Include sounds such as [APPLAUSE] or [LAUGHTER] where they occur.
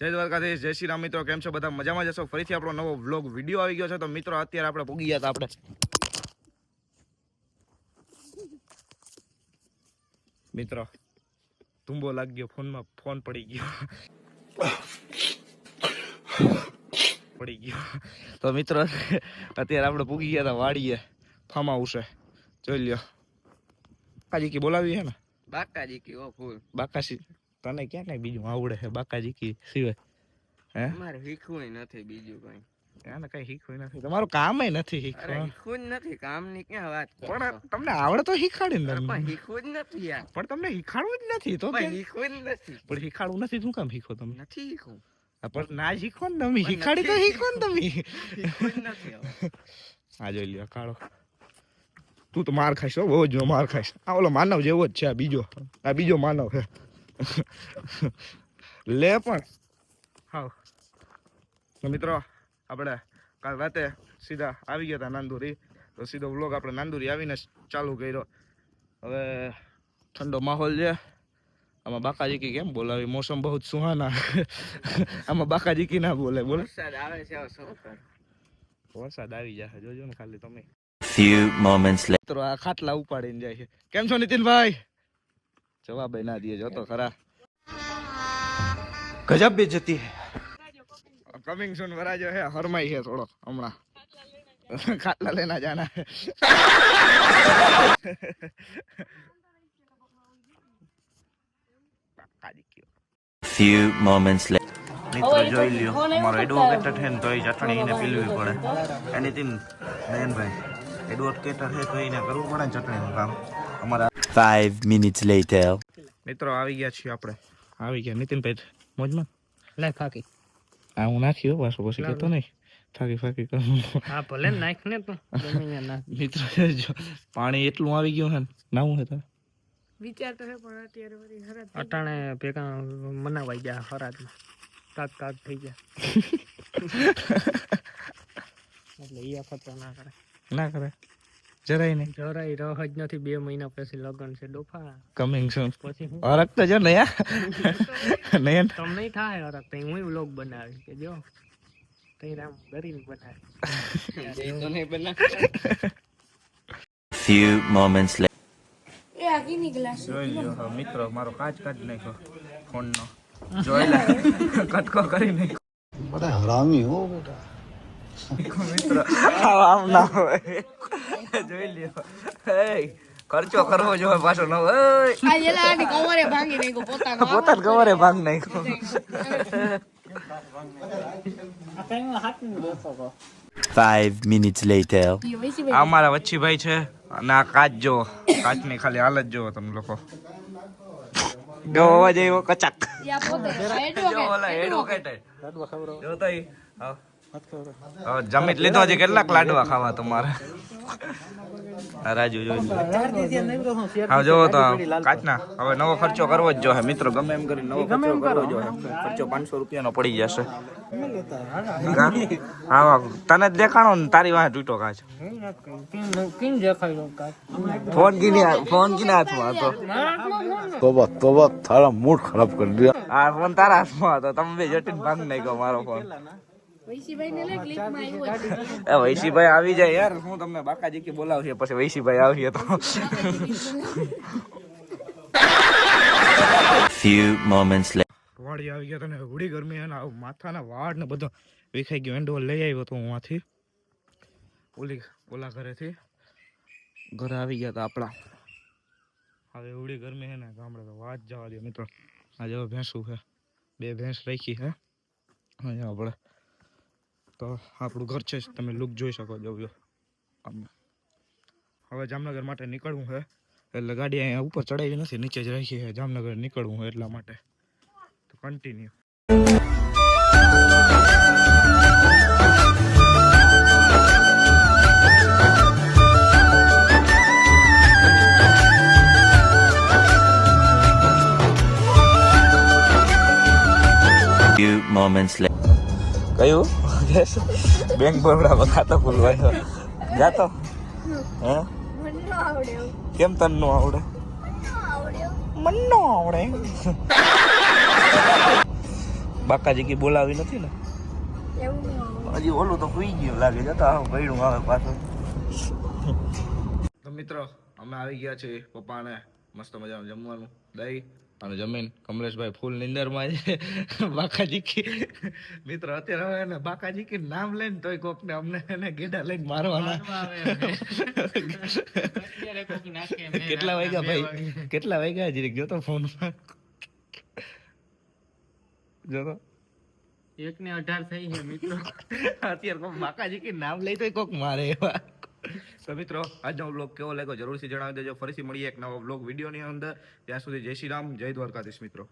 જય દ્વારકાધીશ જય શ્રી રામ મિત્રો કેમ છો બધા? મજામાં જશો ફરીથી આપણો નવો વ્લોગ વીડિયો આવી ગયો છે તો મિત્રો અત્યારે આપણે પૂગી ગયા હતા આપણે. મિત્રો તુંબો લાગી ગયો ફોનમાં ફોન પડી ગયો. પડી ગયો. તો મિત્રો અત્યારે આપણે પૂગી ગયા હતા વાડીએ ફાર્મ હાઉસે જોઈ લ્યો. કાજી કી બોલાવી છે ને? બાકાજી કી ઓ ફૂલ. બાકાશી તને ક્યાં કઈ બીજું આવડે છે બાકાજી કી સિવાય? હે? મારે શીખવું નથી બીજું કઈ. આને કઈ શીખવું નથી. તમારું કામ નથી શીખવા. જ નથી કામની ક્યાં વાત પણ તમને આવડે તો શીખાડી ને પણ શીખવું જ નથી યાર. પણ તમને શીખાડવું જ નથી તો શીખવું જ નથી. પણ શીખાડવું નથી શું કામ શીખો તમે? નથી શીખવું. પણ ના શીખો ને તમે. શીખાડી તો શીખો ને તમે. આ જોઈ લ્યો કાળો. તું તો માર ખાઈશ બહુ જ માર ખાઈશ. આ ઓલો માનવ જેવો જ છે આ બીજો. આ બીજો માનવ છે. લે પણ. હાવ તો મિત્રો આપણે કાલ રાતે સીધા આવી ગયા હતા નાંદુરી. તો સીધો વ્લોગ આપણે નાંદુરી આવીને ચાલુ કર્યો. હવે ઠંડો માહોલ છે. આમાં બાકાજી કી કેમ બોલાવી? મોસમ બહુ સુહાના. આમાં બાકાજી કી ના બોલે બોલે. વરસાદ આવે છે? વરસાદ આવી જશે જોજો ને ખાલી તમે. ફ્યુ મોમેન્ટ્સ લેટર આ ખાટલા ઉપાડીને જાય છે. કેમ છો નીતિનભાઈ? જવાબ ના દે જોતો ખરા. ગજબ બે જતી હે. કમિંગ સૂન વરાજો હે હરમાઈ હે થોડો હમણાં. ખાટલા લેના જાના few moments later. મિત્રો જોઈ લ્યો મારો એડવોકેટર છે ને તો એ ચટણી એને પીલવી પડે. એનીથિંગ નયનભાઈ એડવોકેટર છે તો એને કરવું પડે ચટણીનું કામ. અમારા Five minutes later. મિત્રો આવી ગયા છીએ આપણે. આવી ગયા. નીતિનભાઈ મોજમાં? લાય ફાકી આ હું નાખ્યો પાછો પછી કહેતો નહીં. ફાકી ફાકી કરું. હા ભલે ને નાખ ને તું. મિત્રો જો પાણી એટલું આવી ગયું હે ને. નાવું હે તારે? અટાણે ભેગા મનાવાઈ ગયા હરાજમાં. કાક કાક થઈ ગયા. [LAUGHS] એટલે એ ખતરો ના કરે. ના કરે. જરાય નહીં. જરાય રહ જ નથી. બે મહિના પછી લગ્ન છે. ડોફા. કમિંગ સૂન પછી અરક તો જો નયા નયન નહીં થાય અરક તો. હું વ્લોગ બનાવી કે જો? તઈ રામ ગરીબ બનાવી એ તો નહીં બનાવી few moments later એ આગી નીકળા જોઈ લ્યો. મિત્રો મારો કાચ કાઢ નાખ્યો. ફોનનો. જોઈ લે. કટકો કરી નાખ્યો. બધા હરામી હો બેટા [LAUGHS] મિત્રો. આમ ના હોય. [LAUGHS] જોઈ લ્યો. એ ખર્ચો કરવો જોઈએ પાછો ન પોતાને કવરે ભાંગ નાખ્યો. Five minutes later. આ મારા વચ્ચીભાઈ છે અને આ કાચ જો કાચની ખાલી હાલત જોવો તમે લોકો. જો અવાજ કચાક. જો ઓલા એડવોકેટ જો તો ઈ. જમી લીધો હજી કેટલાક લાડવા ખાવા તમારા? તો કાચના. નવો ખર્ચો કરવો જ જોહે. તને જ દેખાણો ને તારી વાહ તૂટો કાચ. ફોન કીને ફોન કીને હાથમાં હતો. તોબા તોબા તારા ખરાબ કરી દીધા. આ ફોન હાથમાં હતો. તમે બે જટીન ભાગ નહીં ગયો મારો ફોન. વૈશીભાઈ આવી જાય યાર. હું તમને બાકાજી કે બોલાવશે પછી વૈશીભાઈ આવશે તો. Few moments later. વાડી આવી ગયા તને ઉડી ગરમી અને માથાના વાળ ને બધો વિખાઈ ગયો. એન્ડોલ લઈ આવ્યો તો હું આથી. ઓલી ઓલા ઘરેથી. ઘરે આવી ગયા હતા આપણા. હવે ઉડી ગરમી હે ને ગામડે તો વાત જવા દે મિત્રો. આજે જો ભેંસું છે બે ભેંસ રાખી હે. અહીંયા આપણે તો આપણું ઘર છે તમે લુક જોઈ શકો આમ. હવે જામનગર માટે નીકળવું છે એટલે ગાડી અહીંયા ઉપર ચડાવી નથી, નીચે જ રાખી જામનગર નીકળવું એટલા માટે. તો કન્ટિન્યુ moments later. કયું બેંક બરોડામાં ખાતો ખોલવાયો જાતો હે? કેમ તને નો આવડે? મન નો આવડે બાકાજી કી બોલાવી નથી ને? હજી ઓલું તો સુઈ ગયું લાગે. જતા આવું ગયડું આવે પાછું. તો મિત્રો, અમે આવી ગયા છીએ પપ્પાને મસ્ત મજાનું જમવાનું. દહીં અને જમીન કમલેશભાઈ ફૂલ નિંદરમાં છે. બાકાજી મિત્ર મિત્રો અત્યારે હવે એને બાકાજી કી નામ લઈને તોય કોક ને અમને એને ગેડા લઈને મારવાના. કેટલા વાગ્યા ભાઈ? કેટલા વાગ્યા જીરીક જોતો ફોનમાં જોતો? એક ને અઢાર થઈ છે મિત્રો. અત્યારે કોક બાકાજી કી નામ લઈ તોય કોક મારે એવા. તો મિત્રો, આજનો બ્લોગ કેવો લાગ્યો જરૂરથી જણાવી દેજો. ફરીથી મળીએ એક નવો બ્લોગ વિડીયોની અંદર. ત્યાં સુધી જય શ્રી રામ, જય દ્વારકાધીશ મિત્રો.